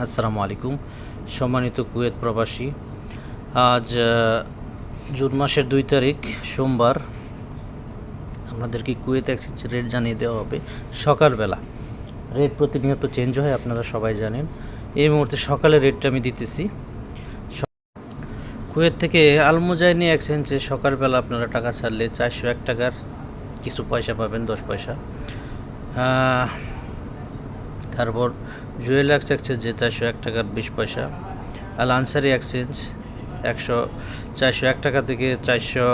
আসসালামু আলাইকুম। সম্মানিত কুয়েত প্রবাসী, আজ জুন মাসের দুই তারিখ, সোমবার। আপনাদেরকে কুয়েত এক্সচেঞ্জ রেট জানিয়ে দেওয়া হবে। সকালবেলা রেট প্রতিনিয়ত চেঞ্জ হয়, আপনারা সবাই জানেন। এই মুহূর্তে সকালে রেটটা আমি দিতেছি। কুয়েত থেকে আলমুজাইনি এক্সচেঞ্জে সকালবেলা আপনারা টাকা ছাড়লে চারশো এক টাকার কিছু পয়সা পাবেন, দশ পয়সা। তারপর জুয়েল এক্স এক্সচেঞ্জে চারশো এক টাকার বিশ পয়সা আল আনসারি এক্সচেঞ্জ একশো, চারশো এক টাকা থেকে চারশো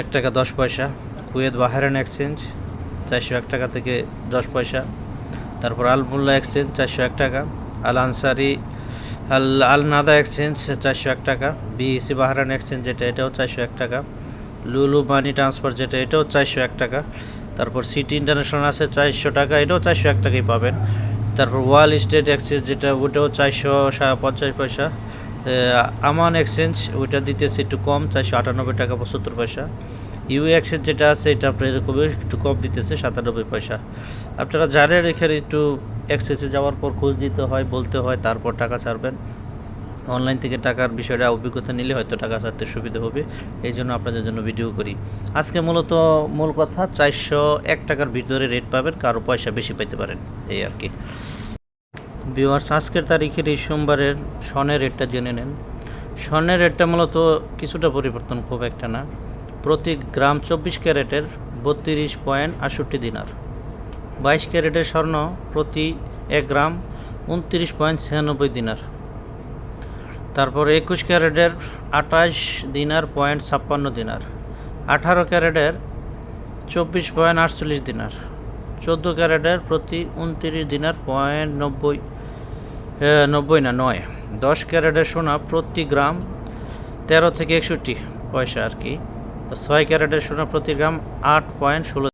এক টাকা দশ পয়সা, কুয়েত বাহারান এক্সচেঞ্জ চারশো এক টাকা থেকে দশ পয়সা, তারপর আলমুল্লা এক্সচেঞ্জ চারশো এক টাকা আল আনসারি আল আল নাদা এক্সচেঞ্জ চারশো এক টাকা বিএসি বাহারান এক্সচেঞ্জ যেটা এটাও চারশো এক টাকা লুলু মানি ট্রান্সফার যেটা এটাও চারশো এক টাকা তারপর সিটি ইন্টারন্যাশনাল আছে চারশো টাকা, এটাও চারশো এক টাকাই পাবেন। তারপর ওয়াল স্টেট এক্সচেঞ্জ যেটা, ওটাও চারশো পঞ্চাশ পয়সা। আমান এক্সচেঞ্জ ওইটা দিতেছে একটু কম, চারশো আটানব্বই টাকা পঁচাত্তর পয়সা। ইউ এক্সচেঞ্জ যেটা আছে, এটা আপনার এরকম একটু কম দিতেছে, সাতানব্বই পয়সা। আপনারা জানেন এখানে একটু এক্সচেঞ্জে যাওয়ার পর খোঁজ দিতে হয়, বলতে হয়, তারপর টাকা ছাড়বেন। অনলাইন থেকে টাকার বিষয়টা, অভিজ্ঞতা নিলে হয়তো টাকা ছাড়তে সুবিধা হবে। এই জন্য আপনাদের জন্য ভিডিও করি। আজকে মূলত মূল কথা, চারশো এক টাকার ভিতরে রেট পাবেন, কারও পয়সা বেশি পেতে পারেন। এই আর কি। বিওয়ার্স আজকের তারিখের এই সোমবারের স্বর্ণের রেটটা জেনে নেন। স্বর্ণের রেটটা মূলত কিছুটা পরিবর্তন, খুব একটা না। প্রতি গ্রাম চব্বিশ ক্যারেটের বত্রিশ পয়েন্ট আটষট্টি দিনার। বাইশ ক্যারেটের স্বর্ণ প্রতি এক গ্রাম উনত্রিশ পয়েন্ট ছিয়ানব্বই দিনার। তারপর একুশ ক্যারেটের আঠাশ দিনার পয়েন্ট ছাপ্পান্ন দিনার। আঠারো ক্যারেটের চব্বিশ পয়েন্ট আটচল্লিশ দিনার। চোদ্দ ক্যারেটের প্রতি উনত্রিশ দিনার পয়েন্ট নব্বই নব্বই না, নয়। দশ ক্যারেটের সোনা প্রতি গ্রাম তেরো থেকে একষট্টি পয়সা আর কি। ছয় ক্যারেটের সোনা প্রতি গ্রাম আট পয়েন্ট ষোলো